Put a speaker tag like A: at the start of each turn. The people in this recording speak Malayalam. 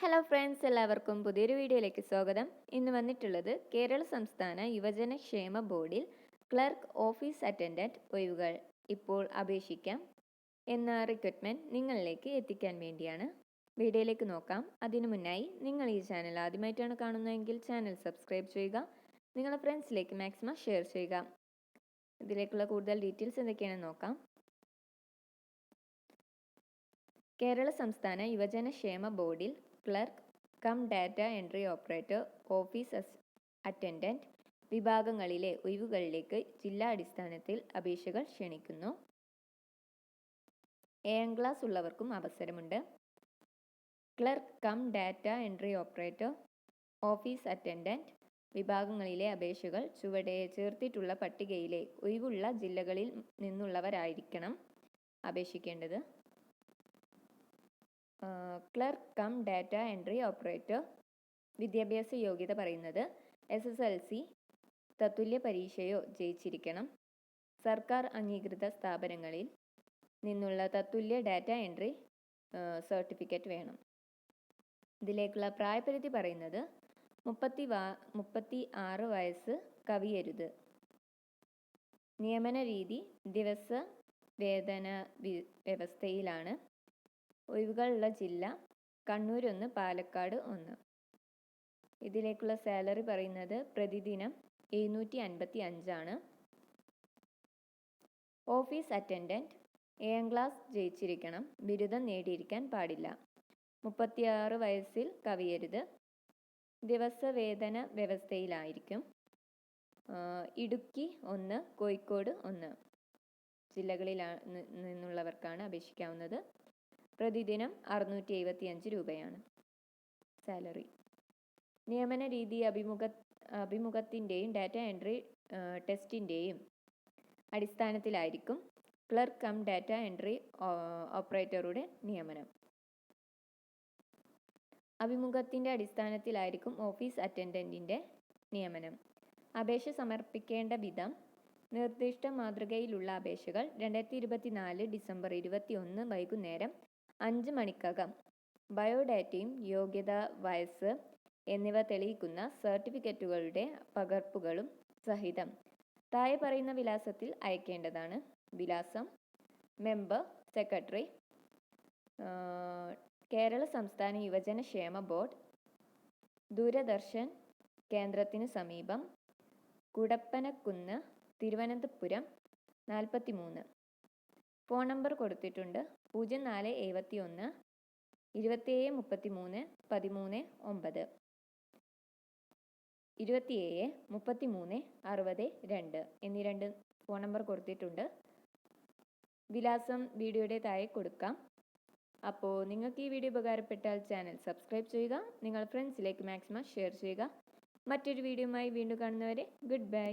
A: ഹലോ ഫ്രണ്ട്സ് എല്ലാവർക്കും പുതിയൊരു വീഡിയോയിലേക്ക് സ്വാഗതം. ഇന്ന് വന്നിട്ടുള്ളത് കേരള സംസ്ഥാന യുവജന ക്ഷേമ ബോർഡിൽ ക്ലർക്ക് ഓഫീസ് അറ്റൻഡന്റ് ഒഴിവുകൾ. ഇപ്പോൾ അപേക്ഷിക്കാം. എന്ന റിക്രൂട്ട്മെന്റ് നിങ്ങളിലേക്ക് എത്തിക്കാൻ വേണ്ടിയാണ്. വീഡിയോയിലേക്ക് നോക്കാം. അതിനു മുന്നായി നിങ്ങൾ ഈ ചാനൽ ആദ്യമായിട്ടാണ് കാണുന്നതെങ്കിൽ ചാനൽ സബ്സ്ക്രൈബ് ചെയ്യുക. നിങ്ങളുടെ ഫ്രണ്ട്സിലേക്ക് മാക്സിമം ഷെയർ ചെയ്യുക. ഇതിലേക്കുള്ള കൂടുതൽ ഡീറ്റെയിൽസ് എന്തൊക്കെയാണെന്ന് നോക്കാം. കേരള സംസ്ഥാന യുവജനക്ഷേമ ബോർഡിൽ clerk cum data entry operator office attendant വിഭാഗങ്ങളിലെ ഒഴിവുകളിലേക്ക് ജില്ലാ അടിസ്ഥാനത്തിൽ അപേക്ഷകൾ ക്ഷണിക്കുന്നു. ഏഴാം ക്ലാസ് ഉള്ളവർക്കും അവസരമുണ്ട്. Clerk cum data entry operator office attendant വിഭാഗങ്ങളിലെ അപേക്ഷകൾ ചുവടെ ചേർത്തിട്ടുള്ള പട്ടികയിലെ ഒഴിവുള്ള ജില്ലകളിൽ നിന്നുള്ളവരായിരിക്കണം അപേക്ഷിക്കേണ്ടത്. Clerk cum data entry operator. വിദ്യാഭ്യാസ യോഗ്യത പറയുന്നത് എസ് എസ് എൽ സി തത്തുല്യ പരീക്ഷയോ ജയിച്ചിരിക്കണം. സർക്കാർ അംഗീകൃത സ്ഥാപനങ്ങളിൽ നിന്നുള്ള തത്തുല്യ ഡാറ്റ എൻട്രി സർട്ടിഫിക്കറ്റ് വേണം. ഇതിലേക്കുള്ള പ്രായപരിധി പറയുന്നത് മുപ്പത്തി വാ മുപ്പത്തി ആറ് വയസ്സ് കവിയരുത്. നിയമന രീതി ദിവസ വേതന വ്യവസ്ഥയിലാണ്. ഒഴിവുകളുള്ള ജില്ല കണ്ണൂർ ഒന്ന് പാലക്കാട് ഒന്ന്. ഇതിലേക്കുള്ള സാലറി പറയുന്നത് പ്രതിദിനം എഴുന്നൂറ്റി അൻപത്തി അഞ്ചാണ് ഓഫീസ് അറ്റൻഡന്റ് ഏഴാം ക്ലാസ് ജയിച്ചിരിക്കണം. ബിരുദം നേടിയിരിക്കാൻ പാടില്ല. മുപ്പത്തിയാറ് വയസ്സിൽ കവിയരുത്. ദിവസവേതന വ്യവസ്ഥയിലായിരിക്കും. ഇടുക്കി ഒന്ന് കോഴിക്കോട് ഒന്ന്. ജില്ലകളിലാണ് നിന്നുള്ളവർക്കാണ് അപേക്ഷിക്കാവുന്നത്. പ്രതിദിനം അറുന്നൂറ്റി എഴുപത്തി അഞ്ച് രൂപയാണ്. സാലറി. നിയമന രീതി അഭിമുഖ അഭിമുഖത്തിന്റെയും ഡാറ്റ എൻട്രി ടെസ്റ്റിന്റെയും അടിസ്ഥാനത്തിലായിരിക്കും ക്ലർക്ക് കം ഡാറ്റ എൻട്രി ഓപ്പറേറ്ററുടെ നിയമനം. അഭിമുഖത്തിന്റെ അടിസ്ഥാനത്തിലായിരിക്കും ഓഫീസ് അറ്റൻഡന്റിന്റെ നിയമനം. അപേക്ഷ സമർപ്പിക്കേണ്ട വിധം നിർദ്ദിഷ്ട മാതൃകയിലുള്ള അപേക്ഷകൾ രണ്ടായിരത്തി ഇരുപത്തിനാല് ഡിസംബർ ഇരുപത്തി ഒന്ന് വൈകുന്നേരം അഞ്ച് മണിക്കകം. ബയോഡാറ്റയും യോഗ്യത വയസ്സ് എന്നിവ തെളിയിക്കുന്ന സർട്ടിഫിക്കറ്റുകളുടെ പകർപ്പുകളും സഹിതം. താഴെ പറയുന്ന വിലാസത്തിൽ അയക്കേണ്ടതാണ്. വിലാസം മെമ്പർ സെക്രട്ടറി കേരള സംസ്ഥാന യുവജന ക്ഷേമ ബോർഡ് ദൂരദർശൻ കേന്ദ്രത്തിന് സമീപം കുടപ്പനക്കുന്ന് തിരുവനന്തപുരം നാൽപ്പത്തി മൂന്ന് ഫോൺ നമ്പർ കൊടുത്തിട്ടുണ്ട്. പൂജ്യം നാല് എഴുപത്തി ഒന്ന് ഇരുപത്തിയേഴ് മുപ്പത്തി മൂന്ന് പതിമൂന്ന് ഒമ്പത്. ഇരുപത്തിയേഴ് മുപ്പത്തി മൂന്ന് അറുപത് രണ്ട് എന്നീ രണ്ട് ഫോൺ നമ്പർ കൊടുത്തിട്ടുണ്ട്. വിലാസം വീഡിയോയുടെ താഴെ കൊടുക്കാം. അപ്പോൾ നിങ്ങൾക്ക് ഈ വീഡിയോ ഉപകാരപ്പെട്ടാൽ ചാനൽ സബ്സ്ക്രൈബ് ചെയ്യുക നിങ്ങൾ ഫ്രണ്ട്സിലേക്ക് മാക്സിമം ഷെയർ ചെയ്യുക. മറ്റൊരു വീഡിയോയുമായി വീണ്ടും കാണുന്നവരെ ഗുഡ് ബൈ.